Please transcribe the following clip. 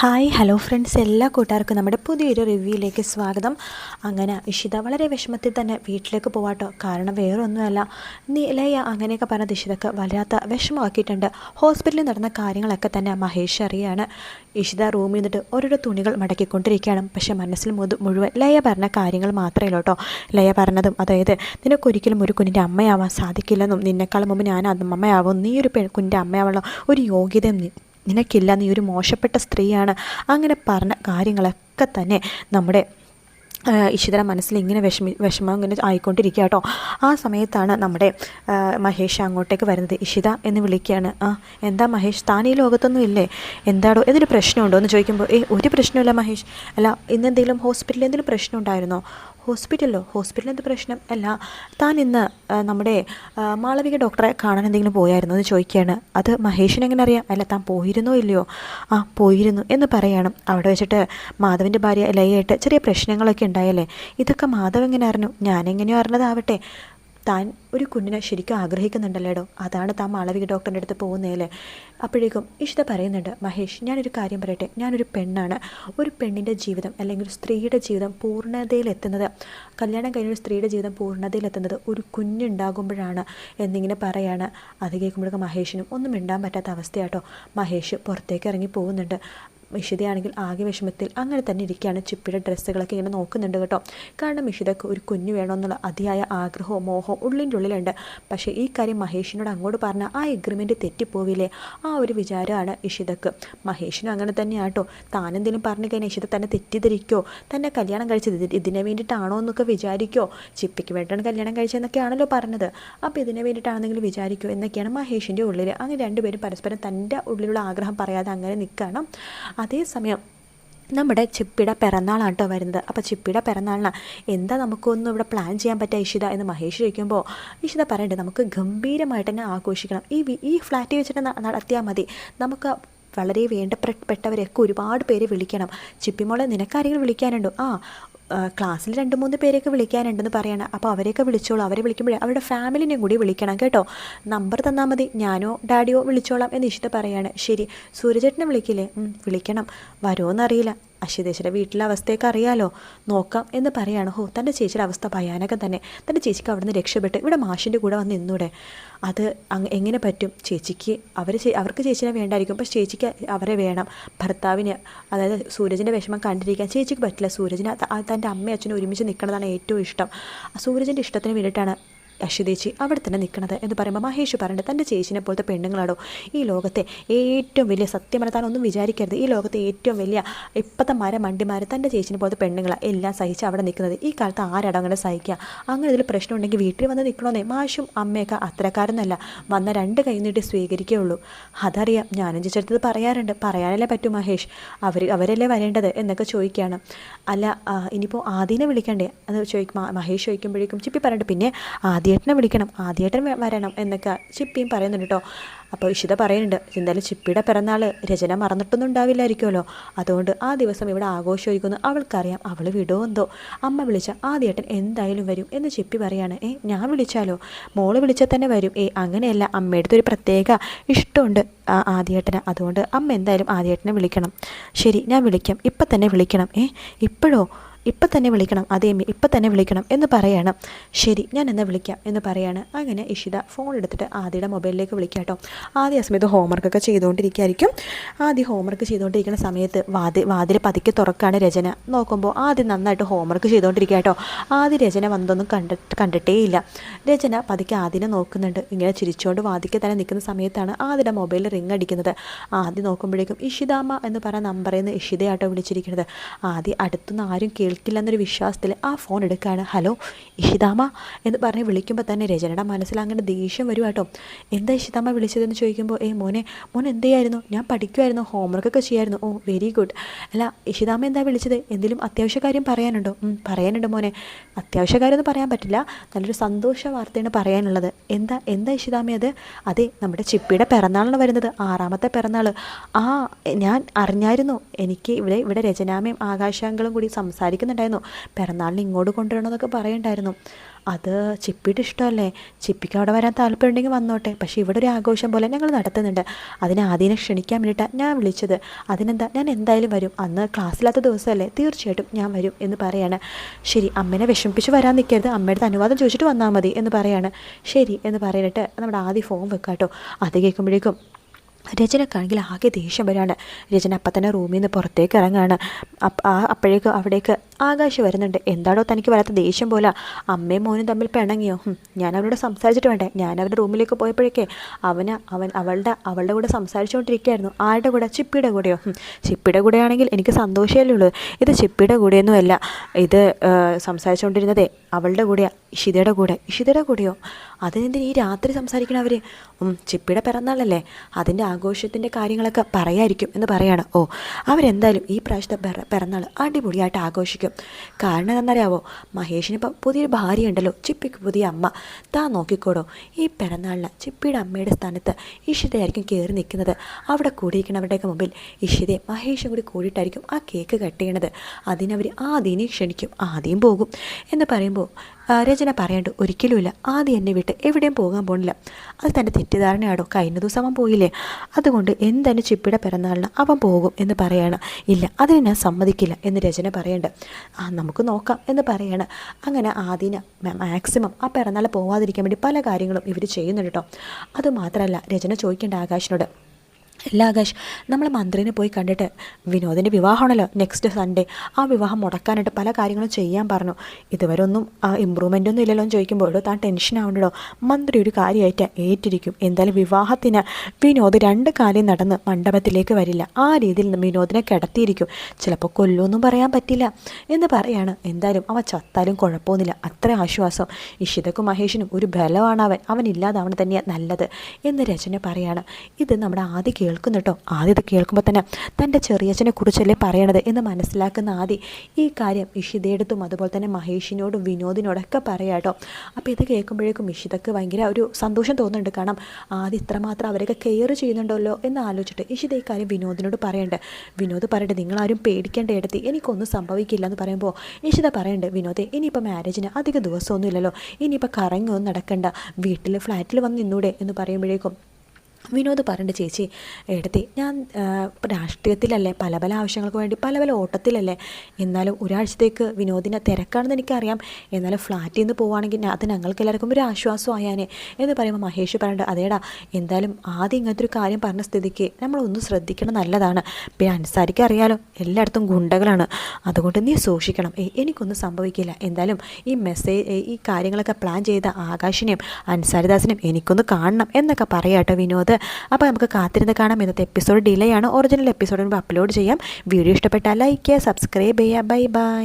Hi hello friends. എല്ലാ കൂട്ടുകാർക്കും നമ്മുടെ പുതിയൊരു റിവ്യൂയിലേക്ക് സ്വാഗതം. അങ്ങനെ ഇഷിത വളരെ വിഷമത്തിൽ തന്നെ വീട്ടിലേക്ക് പോവാട്ടോ. കാരണം വേറെ ഒന്നുമല്ല നീ ലയ അങ്ങനെയൊക്കെ പറഞ്ഞ ഇഷിതക്ക് വല്ലാത്ത വിഷമമാക്കിയിട്ടുണ്ട്. ഹോസ്പിറ്റലിൽ നടന്ന കാര്യങ്ങളൊക്കെ തന്നെ മഹേഷ് അറിയാണ്. ഇഷിത റൂമിൽ നിന്നിട്ട് ഓരോരോ തുണികൾ മടക്കിക്കൊണ്ടിരിക്കുകയാണ്. പക്ഷേ മനസ്സിൽ മുഴുവൻ ലയ പറഞ്ഞ കാര്യങ്ങൾ മാത്രമേ കേട്ടോ. ലയ പറഞ്ഞതും അതായത് നിനക്കൊരിക്കലും ഒരു കുഞ്ഞിന്റെ അമ്മയാവാൻ സാധിക്കില്ലെന്നും നിന്നെക്കാളും മുമ്പ് ഞാൻ അമ്മയാവും നീ ഒരു പെൺ കുഞ്ഞിന്റെ അമ്മയാവുള്ള ഒരു യോഗ്യതയും നിനക്കില്ല നീ ഒരു മോശപ്പെട്ട സ്ത്രീയാണ്. അങ്ങനെ പറഞ്ഞ കാര്യങ്ങളൊക്കെ തന്നെ നമ്മുടെ ഇഷിതര മനസ്സിൽ ഇങ്ങനെ വിഷമി വിഷമം ഇങ്ങനെ ആയിക്കൊണ്ടിരിക്കുക കേട്ടോ. ആ സമയത്താണ് നമ്മുടെ മഹേഷ് അങ്ങോട്ടേക്ക് വരുന്നത്. ഇഷിത എന്ന് വിളിക്കുകയാണ്. ആ എന്താ മഹേഷ് താൻ ഈ ലോകത്തൊന്നും ഇല്ലേ? എന്താടോ എന്തൊരു പ്രശ്നമുണ്ടോ എന്ന് ചോദിക്കുമ്പോൾ ഏ ഒരു പ്രശ്നമില്ല മഹേഷ്. അല്ല ഇന്നെന്തെങ്കിലും ഹോസ്പിറ്റലിൽ എന്തെങ്കിലും പ്രശ്നം ഉണ്ടായിരുന്നോ ഹോസ്പിറ്റലിലോ ഹോസ്പിറ്റലിൽ എന്ത് പ്രശ്നം? അല്ല താൻ ഇന്ന് നമ്മുടെ മാളവിക ഡോക്ടറെ കാണാൻ എന്തെങ്കിലും പോയായിരുന്നോ എന്ന് ചോദിക്കുകയാണ്. അത് മഹേഷിന് എങ്ങനെ അറിയാം? അല്ല താൻ പോയിരുന്നോ ഇല്ലയോ? ആ പോയിരുന്നു എന്ന് പറയണം. അവിടെ വെച്ചിട്ട് മാധവിന്റെ ഭാര്യ ലയായിട്ട് ചെറിയ പ്രശ്നങ്ങളൊക്കെ ഉണ്ടായല്ലേ? ഇതൊക്കെ മാധവ് എങ്ങനെ അറിഞ്ഞു? ഞാനെങ്ങനെയോ അറിഞ്ഞതാവട്ടെ. താൻ ഒരു കുഞ്ഞിനെ ശരിക്കും ആഗ്രഹിക്കുന്നുണ്ടല്ലേടോ? അതാണ് താൻ മാളവിക ഡോക്ടറിന്റെ അടുത്ത് പോകുന്നതല്ലേ? അപ്പോഴേക്കും ഇഷിത പറയുന്നുണ്ട് മഹേഷ് ഞാനൊരു കാര്യം പറയട്ടെ. ഞാനൊരു പെണ്ണാണ്. ഒരു പെണ്ണിന്റെ ജീവിതം അല്ലെങ്കിൽ ഒരു സ്ത്രീയുടെ ജീവിതം പൂർണതയിലെത്തുന്നത് കല്യാണം കഴിഞ്ഞ ഒരു സ്ത്രീയുടെ ജീവിതം പൂർണതയിലെത്തുന്നത് ഒരു കുഞ്ഞുണ്ടാകുമ്പോഴാണ് എന്നിങ്ങനെ പറയാണ്. അത് കേൾക്കുമ്പോഴേക്കും മഹേഷിനും ഒന്നും മിണ്ടാൻ പറ്റാത്ത അവസ്ഥയാട്ടോ. മഹേഷ് പുറത്തേക്ക് ഇറങ്ങി പോകുന്നുണ്ട്. ഇഷിതയാണെങ്കിൽ ആകെ വിഷമത്തിൽ അങ്ങനെ തന്നെ ഇരിക്കുകയാണ്. ചിപ്പിയുടെ ഡ്രസ്സുകളൊക്കെ ഇങ്ങനെ നോക്കുന്നുണ്ട് കേട്ടോ. കാരണം ഇഷിതക്ക് ഒരു കുഞ്ഞു വേണമെന്നുള്ള അതിയായ ആഗ്രഹവും മോഹവും ഉള്ളിന്റെ ഉള്ളിലുണ്ട്. പക്ഷേ ഈ കാര്യം മഹേഷിനോട് അങ്ങോട്ട് പറഞ്ഞാൽ ആ എഗ്രിമെന്റ് തെറ്റിപ്പോവില്ലേ? ആ ഒരു വിചാരമാണ് ഇഷിതക്ക് മഹേഷിനും അങ്ങനെ തന്നെയാട്ടോ താനെന്തെങ്കിലും പറഞ്ഞു കഴിഞ്ഞാൽ ഇഷിത തന്നെ തെറ്റിദ്ധരിക്കോ? തന്നെ കല്യാണം കഴിച്ചത് ഇത് ഇതിന് വേണ്ടിയിട്ടാണോ എന്നൊക്കെ വിചാരിക്കോ? ചിപ്പിക്ക് വേണ്ടിയാണ് കല്യാണം കഴിച്ചതെന്നൊക്കെയാണല്ലോ പറഞ്ഞത്. അപ്പോൾ ഇതിന് വേണ്ടിയിട്ടാണെന്നെങ്കിലും വിചാരിക്കോ? എന്നൊക്കെയാണ് മഹേഷിന്റെ ഉള്ളിൽ. അങ്ങനെ രണ്ടുപേരും പരസ്പരം തന്റെ ഉള്ളിലുള്ള ആഗ്രഹം പറയാതെ അങ്ങനെ നിൽക്കണം. അതേസമയം നമ്മുടെ ചിപ്പിയുടെ പിറന്നാളാണ് കേട്ടോ വരുന്നത്. അപ്പോൾ ചിപ്പിയുടെ പിറന്നാളിന് എന്താ നമുക്കൊന്നും ഇവിടെ പ്ലാൻ ചെയ്യാൻ പറ്റുക ഇഷിത എന്ന് മഹേഷ് ചോദിക്കുമ്പോൾ ഇഷിത പറയണ്ടേ നമുക്ക് ഗംഭീരമായിട്ട് തന്നെ ആഘോഷിക്കണം. ഈ ഈ ഫ്ലാറ്റിൽ വെച്ചിട്ട് നടത്തിയാൽ മതി. നമുക്ക് വളരെ വേണ്ടപ്പെട്ടവരെയൊക്കെ ഒരുപാട് പേര് വിളിക്കണം. ചിപ്പിമോളെ നിനക്കാരെങ്കിലും വിളിക്കാനുണ്ടോ? ആ, ക്ലാസ്സിൽ രണ്ട് മൂന്ന് പേരെയൊക്കെ വിളിക്കാനുണ്ടെന്ന് പറയണം. അപ്പോൾ അവരെയൊക്കെ വിളിച്ചോളൂ. അവരെ വിളിക്കുമ്പോഴേ അവരുടെ ഫാമിലിനെയും കൂടി വിളിക്കണം കേട്ടോ. നമ്പർ തന്നാൽ മതി. ഞാനോ ഡാഡിയോ വിളിച്ചോളാം എന്ന് ഇഷ്ടം പറയാണ്. ശരി. സൂര്യചേട്ടനെ വിളിക്കില്ലേ? വിളിക്കണം. വരുമോ വരുമോയെന്നറിയില്ല അശ്വതേശ്വര വീട്ടിലെ അവസ്ഥയൊക്കെ അറിയാലോ? നോക്കാം എന്ന് പറയാണ്. ഹോ തന്റെ ചേച്ചിയുടെ അവസ്ഥ ഭയാനകം തന്നെ. തന്റെ ചേച്ചിക്ക് അവിടെ നിന്ന് രക്ഷപ്പെട്ട് ഇവിടെ മാഷിന്റെ കൂടെ വന്ന് നിന്നൂടെ. അത് എങ്ങനെ പറ്റും? ചേച്ചിക്ക് അവർ അവർക്ക് ചേച്ചിനെ വേണ്ടായിരിക്കും. പക്ഷേ ചേച്ചിക്ക് അവരെ വേണം. ഭർത്താവിന് അതായത് സൂരജിന്റെ വിഷമം കണ്ടിരിക്കാൻ ചേച്ചിക്ക് പറ്റില്ല. സൂരജിന് തന്റെ അമ്മയും അച്ഛനും ഒരുമിച്ച് നിൽക്കുന്നതാണ് ഏറ്റവും ഇഷ്ടം. സൂരജിന്റെ ഇഷ്ടത്തിന് വേണ്ടിയിട്ടാണ് അശ്വതേച്ചി അവിടെ തന്നെ നിൽക്കണത് എന്ന് പറയുമ്പോൾ മഹേഷ് പറയുന്നത് തന്റെ ചേച്ചിനെ പോലത്തെ പെണ്ണുങ്ങളാടോ ഈ ലോകത്തെ ഏറ്റവും വലിയ സത്യമല്ല താനൊന്നും വിചാരിക്കരുത്. ഈ ലോകത്തെ ഏറ്റവും വലിയ ഇപ്പോഴത്തെ മര മണ്ടിമാർ തന്റെ ചേച്ചിനെ പോലത്തെ പെണ്ണുങ്ങളാണ് എല്ലാം സഹിച്ച് അവിടെ നിൽക്കുന്നത്. ഈ കാലത്ത് ആരാടോ അങ്ങനെ സഹിക്കുക. അങ്ങനെ ഇതിൽ പ്രശ്നം ഉണ്ടെങ്കിൽ വീട്ടിൽ വന്ന് നിൽക്കണമെന്നേ മാഷും അമ്മയൊക്കെ അത്രക്കാരൊന്നല്ല വന്ന രണ്ട് കൈ നീട്ടി സ്വീകരിക്കുകയുള്ളൂ. അതറിയാം. ഞാനും ചേച്ചടുത്തത് പറയാറുണ്ട്. പറയാനല്ലേ പറ്റൂ മഹേഷ്. അവർ അവരല്ലേ വരേണ്ടത് എന്നൊക്കെ ചോദിക്കുകയാണ്. അല്ല ഇനിയിപ്പോൾ ആദ്യനെ വിളിക്കണ്ടേ? അത് ചോദിക്കും. മഹേഷ് ചോദിക്കുമ്പോഴേക്കും ചിപ്പി പറഞ്ഞിട്ട് പിന്നെ ആദ്യേട്ടനെ വിളിക്കണം ആദ്യേട്ടൻ വരണം എന്നൊക്കെ ചിപ്പിയും പറയുന്നുണ്ട് കേട്ടോ അപ്പോൾ ഇഷിത പറയുന്നുണ്ട് എന്തായാലും ചിപ്പിയുടെ പിറന്നാൾ രചന മറന്നിട്ടൊന്നും ഉണ്ടാവില്ലായിരിക്കുമല്ലോ അതുകൊണ്ട് ആ ദിവസം ഇവിടെ ആഘോഷമായിരിക്കുന്നു അവൾക്കറിയാം അവൾ വിടുമെന്തോ. അമ്മ വിളിച്ച ആദ്യേട്ടൻ എന്തായാലും വരും എന്ന് ചിപ്പി പറയാണ്. ഏ ഞാൻ വിളിച്ചാലോ? മോൾ വിളിച്ചാൽ തന്നെ വരും. ഏ അങ്ങനെയല്ല അമ്മയുടെ ഒരു പ്രത്യേക ഇഷ്ടമുണ്ട് ആ ആദ്യേട്ടന്. അതുകൊണ്ട് അമ്മ എന്തായാലും ആദ്യേട്ടനെ വിളിക്കണം. ശരി ഞാൻ വിളിക്കാം. ഇപ്പം തന്നെ വിളിക്കണം. ഏ ഇപ്പോഴോ? ഇപ്പം തന്നെ വിളിക്കണം അതേ അമ്മി ഇപ്പം തന്നെ വിളിക്കണം എന്ന് പറയാണ്. ശരി ഞാൻ എന്നെ വിളിക്കാം എന്ന് പറയാണ്. അങ്ങനെ ഇഷിത ഫോൺ എടുത്തിട്ട് ആദ്യയുടെ മൊബൈലിലേക്ക് വിളിക്കാം കേട്ടോ ആദ്യ ആ സമയത്ത് ഹോംവർക്കൊക്കെ ചെയ്തുകൊണ്ടിരിക്കുകയായിരിക്കും ആദ്യം ഹോംവർക്ക് ചെയ്തുകൊണ്ടിരിക്കുന്ന സമയത്ത് വാതി വാതിൽ പതുക്കെ തുറക്കാണ് രചന. നോക്കുമ്പോൾ ആദ്യം നന്നായിട്ട് ഹോംവർക്ക് ചെയ്തുകൊണ്ടിരിക്കുക കേട്ടോ ആദ്യം രചന വന്നൊന്നും കണ്ട കണ്ടിട്ടേയില്ല. രചന പതുക്കെ ആദ്യനെ നോക്കുന്നുണ്ട്. ഇങ്ങനെ ചിരിച്ചുകൊണ്ട് വാതിക്കെ തന്നെ നിൽക്കുന്ന സമയത്താണ് ആദ്യയുടെ മൊബൈലിൽ റിങ് അടിക്കുന്നത്. ആദ്യം നോക്കുമ്പോഴേക്കും ഇഷിതാമ്മ എന്ന് പറയുന്ന നമ്പറിൽ നിന്ന് ഇഷിതയാട്ടോ വിളിച്ചിരിക്കുന്നത്. ആദ്യം അടുത്തുനിന്ന് ആരും കേൾക്കില്ല എന്നൊരു വിശ്വാസത്തിൽ ആ ഫോൺ എടുക്കുകയാണ്. ഹലോ ഇഷിതാമ എന്ന് പറഞ്ഞ് വിളിക്കുമ്പോൾ തന്നെ രചനയുടെ മനസ്സിൽ അങ്ങനെ ദേഷ്യം വരും കേട്ടോ. എന്താ ഇഷിതാമ വിളിച്ചതെന്ന് ചോദിക്കുമ്പോൾ ഏ മോനെ മോൻ എന്ത് ചെയ്യായിരുന്നു ഞാൻ പഠിക്കുമായിരുന്നു ഹോംവർക്കൊക്കെ ചെയ്യായിരുന്നു. ഓ വെരി ഗുഡ് അല്ല ഇഷിതാമ എന്താ വിളിച്ചത്? എന്തെങ്കിലും അത്യാവശ്യ കാര്യം പറയാനുണ്ടോ? പറയാനുണ്ട് മോനെ. അത്യാവശ്യ കാര്യമൊന്നും പറയാൻ പറ്റില്ല. നല്ലൊരു സന്തോഷ വാർത്തയാണ് പറയാനുള്ളത്. എന്താ എന്താ ഇഷിതാമ അത്? അതെ നമ്മുടെ ചിപ്പിയുടെ പിറന്നാളാണ് വരുന്നത്. ആറാമത്തെ പിറന്നാൾ ആ ഞാൻ അറിഞ്ഞായിരുന്നു. എനിക്ക് ഇവിടെ ഇവിടെ രചനാമയും ആകാശാങ്കളും കൂടി സംസാരിക്കുന്ന സംസാരിക്കുന്നുണ്ടായിരുന്നു പിറന്നാളിന് ഇങ്ങോട്ട് കൊണ്ടുവരണമെന്നൊക്കെ പറയണ്ടായിരുന്നു. അത് ചിപ്പിയുടെ ഇഷ്ടമല്ലേ? ചിപ്പിക്ക് അവിടെ വരാൻ താല്പര്യമുണ്ടെങ്കിൽ വന്നോട്ടെ. പക്ഷേ ഇവിടെ ഒരു ആഘോഷം പോലെ ഞങ്ങൾ നടത്തുന്നുണ്ട്. അതിനെ ആദ്യം ക്ഷണിക്കാൻ വേണ്ടിയിട്ടാണ് ഞാൻ വിളിച്ചത്. അതിനെന്താ? ഞാൻ എന്തായാലും വരും. അന്ന് ക്ലാസ്സില്ലാത്ത ദിവസമല്ലേ? തീർച്ചയായിട്ടും ഞാൻ വരും എന്ന് പറയാണ്. ശരി അമ്മേനെ വിഷമിപ്പിച്ച് വരാൻ നിൽക്കരുത്. അമ്മയുടെ അനുവാദം ചോദിച്ചിട്ട് വന്നാൽ മതി എന്ന് പറയാണ്. ശരി എന്ന് പറഞ്ഞിട്ട് നമ്മുടെ ആദ്യം ഫോം വെക്കാട്ടോ. അത് കേൾക്കുമ്പോഴേക്കും രചനക്കാണെങ്കിൽ ആകെ ദേഷ്യം വരികയാണ് രചന അപ്പം തന്നെ റൂമിൽ നിന്ന് പുറത്തേക്ക് ഇറങ്ങുകയാണ് അപ്പോഴേക്ക് അവിടേക്ക് ആകാശ് വരുന്നുണ്ട്. എന്താണോ തനിക്ക് വരാത്ത ദേഷ്യം പോലെ. അമ്മയും മോനും തമ്മിൽ പിണങ്ങിയോ? ഞാൻ അവരോട് സംസാരിച്ചിട്ട് വേണ്ടേ? ഞാൻ അവരുടെ റൂമിലേക്ക് പോയപ്പോഴേക്കേ അവന് അവൻ അവളുടെ അവളുടെ കൂടെ സംസാരിച്ചുകൊണ്ടിരിക്കുകയായിരുന്നു. ആരുടെ കൂടെ? ചിപ്പിയുടെ കൂടെയോ? ചിപ്പിയുടെ കൂടെയാണെങ്കിൽ എനിക്ക് സന്തോഷമല്ലേ ഉള്ളൂ. ഇത് ചിപ്പിയുടെ കൂടെയൊന്നുമല്ല. ഇത് സംസാരിച്ചുകൊണ്ടിരുന്നതേ അവളുടെ കൂടെയാ ഇഷിതയുടെ കൂടെ ഇഷിതയുടെ കൂടെയോ? അതിനെന്തിന് ഈ രാത്രി സംസാരിക്കണം അവർ ചിപ്പിയുടെ പിറന്നാളല്ലേ അതിന്റെ ആഘോഷത്തിന്റെ കാര്യങ്ങളൊക്കെ പറയായിരിക്കും എന്ന് പറയാണ്. ഓ അവരെന്തായാലും ഈ പ്രാവശ്യത്തെ പിറന്നാൾ അടിപൊളിയായിട്ട് ആഘോഷിക്കും. കാരണം എന്നറിയാവോ മഹേഷിന് ഇപ്പം പുതിയൊരു ഭാര്യ ഉണ്ടല്ലോ ചിപ്പിക്ക് പുതിയ അമ്മ. താ നോക്കിക്കോടോ ഈ പിറന്നാളിന് ചിപ്പിയുടെ അമ്മയുടെ സ്ഥാനത്ത് ഇഷിതയായിരിക്കും കയറി നിൽക്കുന്നത്. അവിടെ കൂടിയിരിക്കുന്നവരുടെയൊക്കെ മുമ്പിൽ ഇഷിതയെ മഹേഷും കൂടി കൂടിയിട്ടായിരിക്കും ആ കേക്ക് കട്ട് ചെയ്യണത്. അതിനവർ ആദ്യം ക്ഷണിക്കും ആദ്യം പോകും എന്ന് പറയുമ്പോൾ രചന പറയേണ്ട ഒരിക്കലുമില്ല. ആദ്യം എന്നെ വിട്ട് എവിടെയും പോകാൻ പോണില്ല. അത് തന്റെ തെറ്റിദ്ധാരണയാണോ കഴിഞ്ഞ ദിവസം അവൻ പോയില്ലേ? അതുകൊണ്ട് എന്തായാലും ചിപ്പിയുടെ പിറന്നാളിന് അവൻ പോകും എന്ന് പറയാണ്. ഇല്ല അതിന് ഞാൻ സമ്മതിക്കില്ല എന്ന് രചന പറയണ്ട്. ആ നമുക്ക് നോക്കാം എന്ന് പറയാണ്. അങ്ങനെ ആദ്യം മാക്സിമം ആ പിറന്നാൾ പോവാതിരിക്കാൻ വേണ്ടി പല കാര്യങ്ങളും ഇവർ ചെയ്യുന്നുണ്ട് കേട്ടോ അതുമാത്രമല്ല രചന ചോദിക്കേണ്ട ആകാശിനോട്. അല്ല ആകാശ് നമ്മൾ മന്ത്രിനെ പോയി കണ്ടിട്ട് വിനോദിന്റെ വിവാഹമാണല്ലോ നെക്സ്റ്റ് സൺഡേ ആ വിവാഹം മുടക്കാനായിട്ട് പല കാര്യങ്ങളും ചെയ്യാൻ പറഞ്ഞു. ഇതുവരെ ഒന്നും ഇമ്പ്രൂവ്മെന്റ് ഒന്നും ഇല്ലല്ലോ എന്ന് ചോദിക്കുമ്പോൾ താൻ ടെൻഷൻ ആവണ്ടോ മന്ത്രി ഒരു കാര്യമായിട്ട് ഏറ്റിരിക്കും. എന്തായാലും വിവാഹത്തിന് വിനോദ് രണ്ട് കാര്യം നടന്ന് മണ്ഡപത്തിലേക്ക് വരില്ല. ആ രീതിയിൽ വിനോദിനെ കിടത്തിയിരിക്കും. ചിലപ്പോൾ കൊല്ലൊന്നും പറയാൻ പറ്റില്ല. എന്ന് പറയാണ്. എന്തായാലും അവ ചത്താലും കുഴപ്പമൊന്നുമില്ല. അത്ര ആശ്വാസം. ഇഷിതക്കും മഹേഷിനും ഒരു ബലമാണ് അവൻ. അവൻ ഇല്ലാതാവണം തന്നെയാണ് നല്ലത്. എന്ന് രചന പറയാണ്. ഇത് നമ്മുടെ ആദ്യ കേൾക്കുന്നു കേട്ടോ. ആദ്യം ഇത് കേൾക്കുമ്പോൾ തന്നെ തന്റെ ചെറിയച്ഛനെ കുറിച്ചല്ലേ പറയണത് എന്ന് മനസ്സിലാക്കുന്ന ആദ്യം ഈ കാര്യം ഇഷിതയെടുത്തും അതുപോലെ തന്നെ മഹേഷിനോടും വിനോദിനോടൊക്കെ പറയാം കേട്ടോ. അപ്പോൾ ഇത് കേൾക്കുമ്പോഴേക്കും ഇഷിതക്ക് ഭയങ്കര ഒരു സന്തോഷം തോന്നുന്നുണ്ട്. കാരണം ആദ്യം ഇത്രമാത്രം അവരൊക്കെ കെയർ ചെയ്യുന്നുണ്ടല്ലോ എന്ന് ആലോചിച്ചിട്ട് ഇഷിത ഈ കാര്യം വിനോദിനോട് പറയണ്ട്. വിനോദ് പറയട്ടെ നിങ്ങളാരും പേടിക്കേണ്ട ഇടത്തി എനിക്കൊന്നും സംഭവിക്കില്ല എന്ന് പറയുമ്പോൾ ഇഷിത പറയണ്ട് വിനോദേ ഇനിയിപ്പോൾ മാരേജിന് അധിക ദിവസമൊന്നുമില്ലല്ലോ. ഇനിയിപ്പോൾ കറങ്ങൊന്നും നടക്കണ്ട. വീട്ടിൽ ഫ്ലാറ്റിൽ വന്ന് നിന്നൂടെ എന്ന് പറയുമ്പോഴേക്കും വിനോദ് പറഞ്ഞിട്ട് ചേച്ചി എടുത്തി ഞാൻ രാഷ്ട്രീയത്തിലല്ലേ പല പല ആവശ്യങ്ങൾക്ക് വേണ്ടി പല പല ഓട്ടത്തിലല്ലേ എന്നാലും ഒരാഴ്ചത്തേക്ക് വിനോദിനെ തിരക്കാണെന്ന് എനിക്കറിയാം. എന്നാലും ഫ്ലാറ്റിൽ നിന്ന് പോവുകയാണെങ്കിൽ അത് ഞങ്ങൾക്ക് എല്ലാവർക്കും ഒരു ആശ്വാസമായാനേ. എന്ന് പറയുമ്പോൾ മഹേഷ് പറഞ്ഞിട്ട് അതേടാ എന്തായാലും ആദ്യം ഇങ്ങനത്തെ ഒരു കാര്യം പറഞ്ഞ സ്ഥിതിക്ക് നമ്മളൊന്ന് ശ്രദ്ധിക്കണം നല്ലതാണ്. പിന്നെ അനുസാരിക്ക് അറിയാലോ എല്ലായിടത്തും ഗുണ്ടകളാണ്. അതുകൊണ്ട് നീ സൂക്ഷിക്കണം. എനിക്കൊന്നും സംഭവിക്കില്ല. എന്തായാലും ഈ മെസ്സേജ് ഈ കാര്യങ്ങളൊക്കെ പ്ലാൻ ചെയ്ത ആകാശിനെയും അൻസാരിദാസിനെയും എനിക്കൊന്ന് കാണണം എന്നൊക്കെ പറയാട്ടോ വിനോദ്. അപ്പോൾ നമുക്ക് കാത്തിരുന്ന് കാണാം. ഇന്നത്തെ എപ്പിസോഡ് ഡിലേ ആണ്. ഒറിജിനൽ എപ്പിസോഡ് അപ്ലോഡ് ചെയ്യാം. വീഡിയോ ഇഷ്ടപ്പെട്ടാൽ ലൈക്ക് ചെയ്യുക സബ്സ്ക്രൈബ് ചെയ്യുക. Bye bye